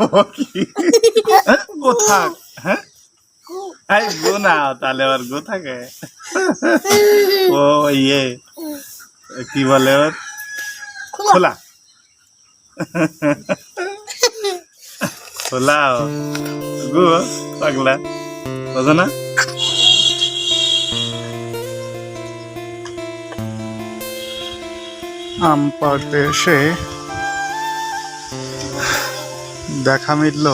ও কি? হ্যাঁ, গো থাক হ্যাঁ? এই গো না তাহলে আবার গো থাকে ও ইয়ে কি বলে ওর? খোলা। খোলা। গো পাগলা। বোঝো না? আম পাড়তে এসে দেখা মিলল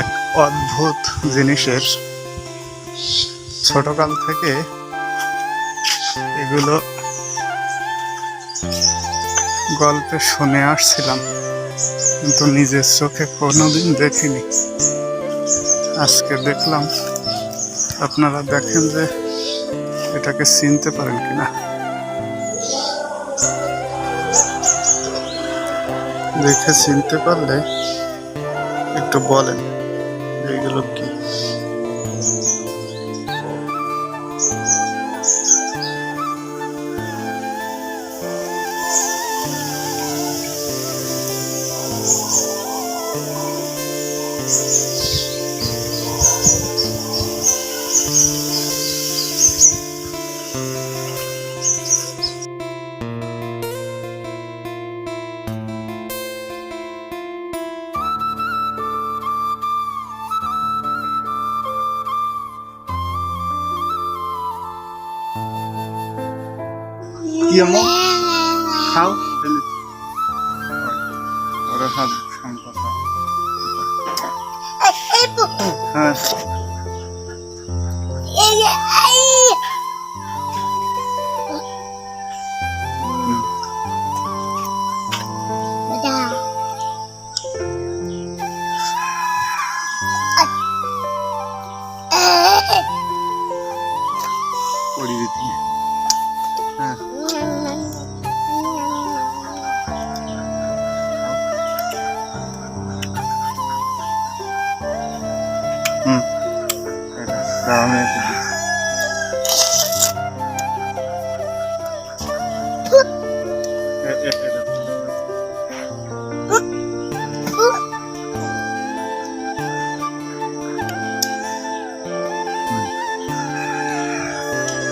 এক অদ্ভুত জিনিসের। ছোটকাল থেকে এগুলো গল্পে শুনে আসছিলাম, কিন্তু নিজের চোখে কোনোদিন দেখিনি। আজকে দেখলাম, আপনারা দেখেন যে এটাকে চিনতে পারেন কিনা। দেখে চিনতে পারলে একটু বলেন এগুলো কি? কি এমন খাও। ওরা সব সংকট। হ্যাঁ। হ্যাঁ। দাও।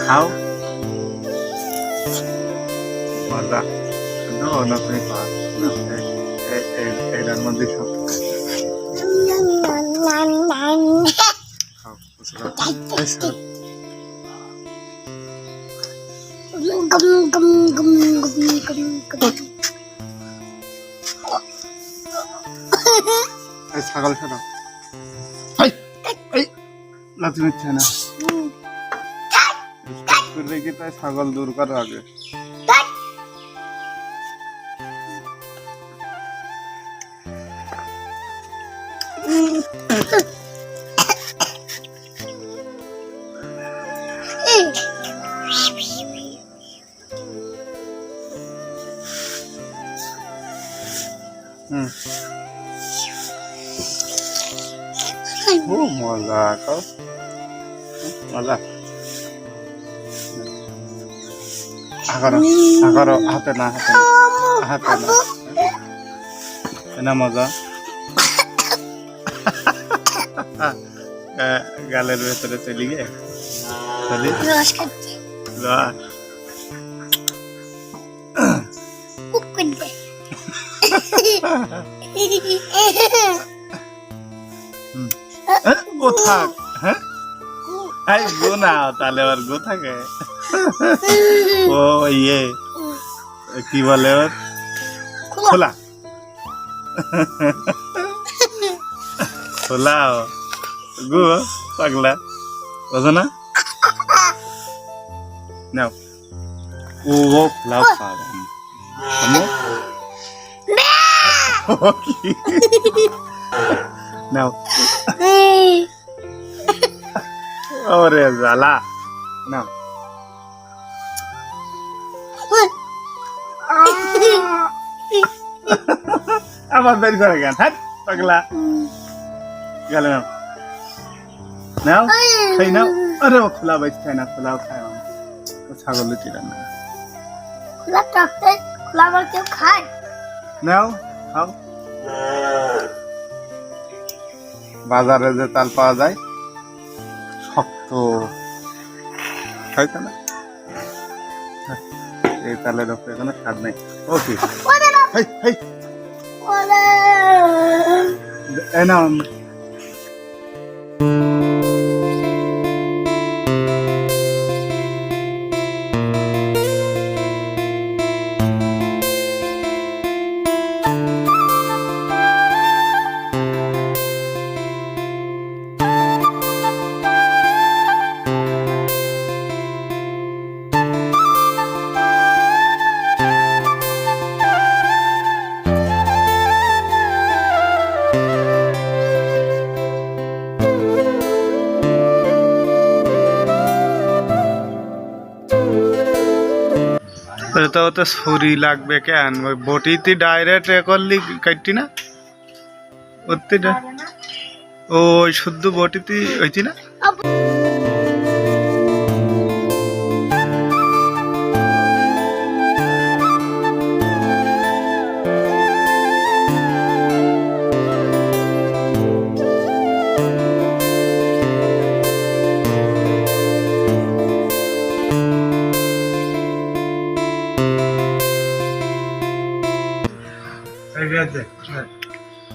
খাও। মজা এই- এই- এই- এইটার মধ্যে ছাগল ছাড়া। লাথি নিচ্ছে না। ছাগল দূর করা আগে। খাও মজা। আগারো আগারো হাতে না হাতে হাতে না। মজা। গালের ভেতরে চলি গে। চলি। রস হ্যাঁ এই গো না তাহলে আবার গো থাকে ও ইয়ে কি বলে ওর খোলা খোলা ও। গো পাগলা বোঝো না নাও ও ও খোলা খাওয়া আমি ও কি নাও ওরে জ্বালা। নাও আবার বের করে গেল হ্যাঁ পাগলা। গেল নাও নাও খাই নাও। আরে ও খোলা বাইচ খায় না খোলাও না। ও ছাগল লুচি রান্না খোলা টকতে খোলা আবার কেউ খায়? নাও খাও। বাজারে যে তাল পাওয়া যায় শক্ত। তাই তো না? এই তালের ওপরে কোনো স্বাদ নেই। ওকে হেই এই নাও তো তো ছুরি লাগবে কেন? ওই বটিতে ডাইরেক্ট এ করলি কাটতি না? ওতে ও ওই শুদ্ধ বটিতে হইতি না?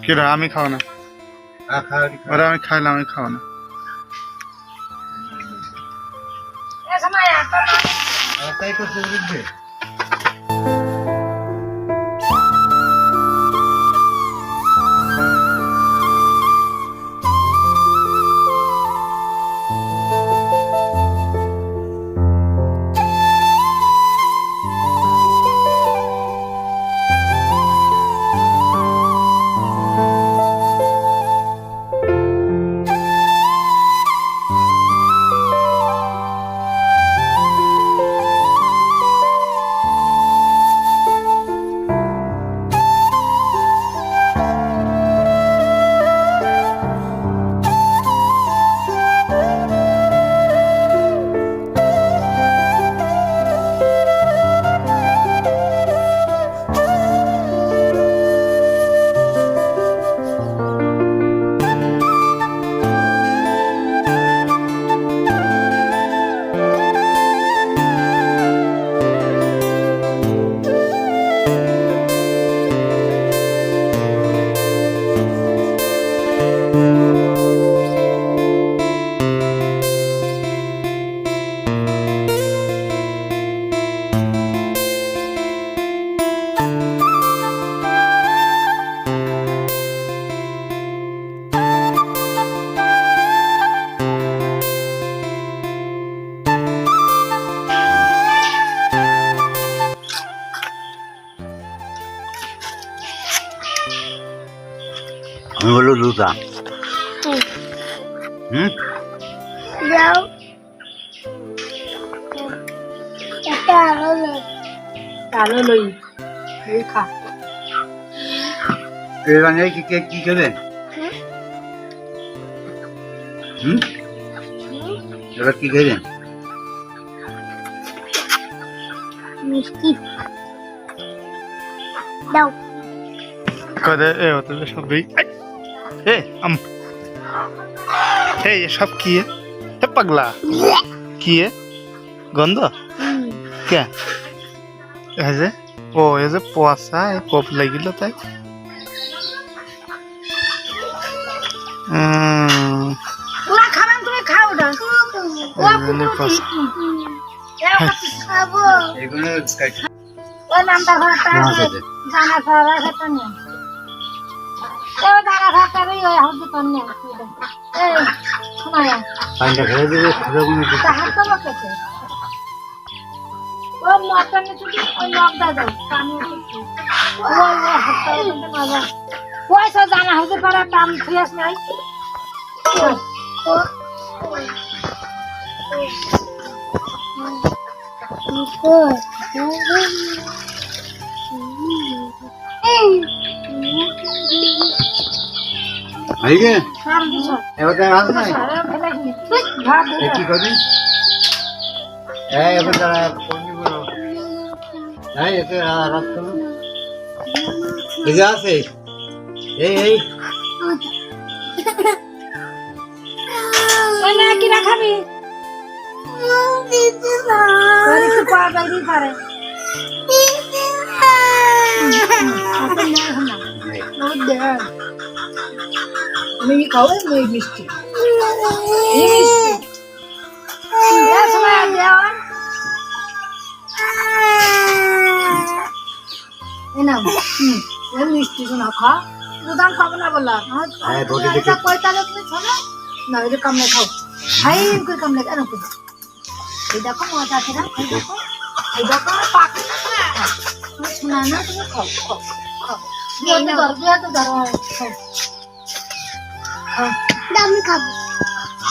কিরা আমি খাও না। ওরা আমি খাইলাম আমি খাও না। আমি বলল দুটা হুম যাও একটা আলো নেই আলো লই এই খা এই রাঙাই কি কে কি করে হুম এবার কি খেলেন মিষ্টি দাও কদে এ হতে সবই এ আম। এই সব কি হে পাগলা। কি এ? গন্ধ? কে? এই যে ও এই যে পয়সা কপ লাগিল তাই। এই। খাব? এগুলো ঘরটা আছে জানা খাওয়া খেতে নেই পানিটা খেলে দেবে খাবে কোনো সব জানা হতে পারে দাম ফ্রেশ নাই। এই যে সার দিছ এবার তার হাত নাই? কি করি এই এবার তারা কোনটি বলো এই এতে রাত করো। এই এই। এই ওই কি না খাবি? পারে আপনি না এখন না এই, ও দে আমি খাও মই মিষ্টি মিষ্টি শোনা খা দুদান খাব না বললা হ্যাঁ, বটি দেখে- এটা পয়তালে তুমি শোনো না এটা কামলে খাও হাই কই কামলে কেন কই এই দেখো মজা আছে না এই দেখো এই দেখো পাক শোনা না তুমি খাও খাও খাও দিয়ে তো ধর দিয়ে তো ধর খাও খাও আমি খাব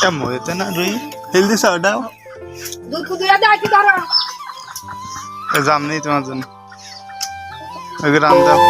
এমন হইতে না রুই হেলদি সাউডাও দুধ কুদিয়ে দেয় কি ধরো জাম নেই তোমার জন্য রাম দাও